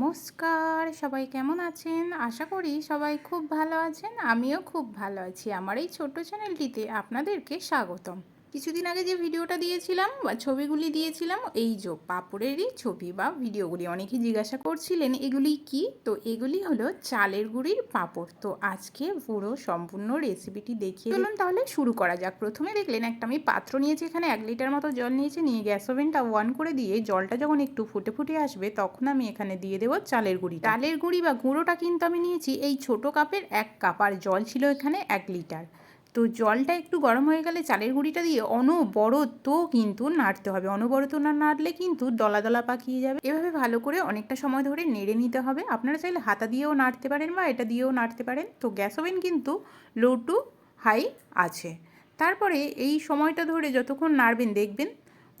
নমস্কার, সবাই কেমন আছেন? আশা করি সবাই খুব ভালো আছেন, আমিও খুব ভালো আছি। আমার এই ছোট্ট চ্যানেলটিতে আপনাদেরকে স্বাগতম। কিছুদিন আগে যে ভিডিওটা দিয়েছিলাম বা ছবিগুলি দিয়েছিলাম, এই যে পাপড়েরই ছবি বা ভিডিওগুলি অনেকেই জিজ্ঞাসা করছিলেন, এগুলি কি? তো এগুলি হলো চালের গুঁড়ির পাপড়। তো আজকে পুরো সম্পূর্ণ রেসিপিটি দেখিয়ে চলুন তাহলে শুরু করা যাক। প্রথমে দেখলেন, একটা আমি পাত্র নিয়েছি এখানে, এক লিটার মতো জল নিয়েছি, নিয়ে গ্যাস ওভেনটা অন করে দিয়ে জলটা যখন একটু ফুটে ফুটে আসবে, তখন আমি এখানে দিয়ে দেবো চালের গুঁড়ি চালের গুঁড়ি বা গুঁড়োটা কিন্তু আমি নিয়েছি এই ছোট কাপের এক কাপ, আর জল ছিল এখানে এক লিটার তো জলটা একটু গরম হয়ে গেলে চালের গুঁড়িটা দিয়ে অনবরত কিন্তু নাড়তে হবে। অনবরত না নাড়লে কিন্তু দলা দলা পাকিয়ে যাবে। এভাবে ভালো করে অনেকটা সময় ধরে নেড়ে নিতে হবে। আপনারা চাইলে হাতা দিয়েও নাড়তে পারেন বা এটা দিয়েও নাড়তে পারেন। তো গ্যাস ওভেন কিন্তু লো টু হাই আছে। তারপরে এই সময়টা ধরে যতক্ষণ নাড়বেন, দেখবেন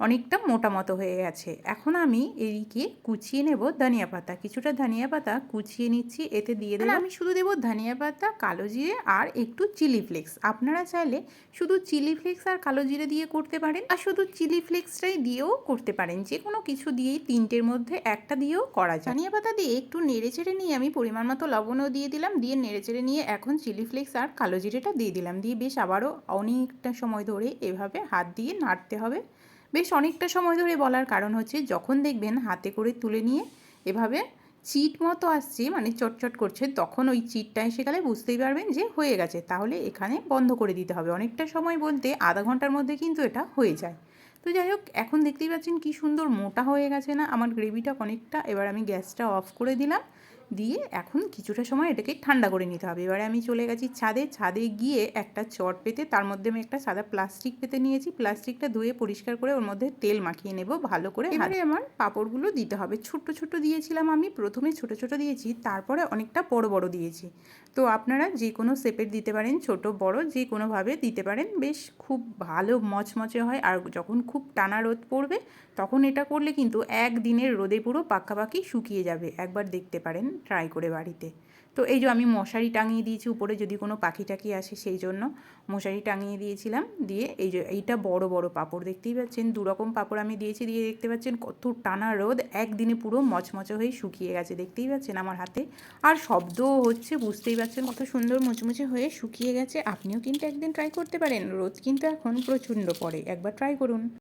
অনেকটা মোটা মতো হয়ে গেছে। এখন আমি এদিকে কুচিয়ে নেব ধনিয়া পাতা। কিছুটা ধনিয়া পাতা কুচিয়ে নিচ্ছি এতে দিয়ে দেবো আমি শুধু দেবো ধনিয়া পাতা কালো জিরে আর একটু চিলি ফ্লেক্স। আপনারা চাইলে শুধু চিলি ফ্লেক্স আর কালো জিরে দিয়ে করতে পারেন আর শুধু চিলি ফ্লেক্সটাই দিয়েও করতে পারেন। যে কোনো কিছু দিয়েই তিনটের মধ্যে একটা দিয়েও করা যায়। ধনিয়া পাতা দিয়ে একটু নেড়ে চেড়ে নিয়ে আমি পরিমাণ মতো লবণও দিয়ে দিলাম দিয়ে নেড়ে চেড়ে নিয়ে এখন চিলি ফ্লেক্স আর কালো জিরেটা দিয়ে দিলাম। দিয়ে বেশ আবারও অনেকটা সময় ধরে এভাবে হাত দিয়ে নাড়তে হবে। বেশ অনেকটা সময় ধরে বলার কারণ হচ্ছে যখন দেখবেন হাতে করে তুলে নিয়ে এভাবে চিট মতো আসছে মানে চটচট করছে, তখন ওই চিটটা এসে গেলে বুঝতেই পারবেন যে হয়ে গেছে। তাহলে এখানে বন্ধ করে দিতে হবে। অনেকটা সময় বলতে আধা ঘণ্টার মধ্যে কিন্তু এটা হয়ে যায়। তো যাই হোক, এখন দেখতেই পাচ্ছেন কি সুন্দর মোটা হয়ে গেছে না? আমার গ্রেভিটা অনেকটা, এবার আমি গ্যাসটা অফ করে দিলাম। দিয়ে এখন কিছুটা সময় এটাকে ঠান্ডা করে নিতে হবে। এবারে আমি চলে গেছি ছাদে। ছাদে গিয়ে একটা চট পেতে, তার মধ্যে আমি একটা সাদা প্লাস্টিক পেতে নিয়েছি। প্লাস্টিকটা ধুয়ে পরিষ্কার করে ওর মধ্যে তেল মাখিয়ে নেব ভালো করে। এবারে আমার পাঁপড়গুলো দিতে হবে। ছোট্ট ছোট্ট দিয়েছিলাম আমি। প্রথমে ছোট ছোট দিয়েছি, তারপরে অনেকটা বড় বড় দিয়েছি। তো আপনারা যে কোনো শেপের দিতে পারেন, ছোট, বড়, যে কোনোভাবে দিতে পারেন। বেশ খুব ভালো মচমচে হয় আর যখন খুব টানা রোদ পড়বে, তখন এটা করলে কিন্তু একদিনের রোদে পুরো পাকাপাকি শুকিয়ে যাবে। একবার দেখতে পারেন। ট্রাই করে বাড়িতে। তো এই যে আমি মশারি টাঙিয়ে দিয়েছি, উপরে যদি কোনো পাখি টাকি আসে সেই জন্য মশারি টাঙিয়ে দিয়েছিলাম। দিয়ে এই যে এইটা বড় বড় পাপড় দেখতেই পাচ্ছেন, দুরকম পাপড় আমি দিয়েছি, দিয়ে দেখতে পাচ্ছেন কত টানা রোদ, একদিনে পুরো মচমচে হয়ে শুকিয়ে গেছে, দেখতেই পাচ্ছেন আমার হাতে। আর শব্দও হচ্ছে, বুঝতেই পারছেন কত সুন্দর মুচমুচে হয়ে শুকিয়ে গেছে। আপনিও কিন্তু একদিন ট্রাই করতে পারেন, রোদ কিন্তু এখন প্রচণ্ড পড়ে, একবার ট্রাই করুন।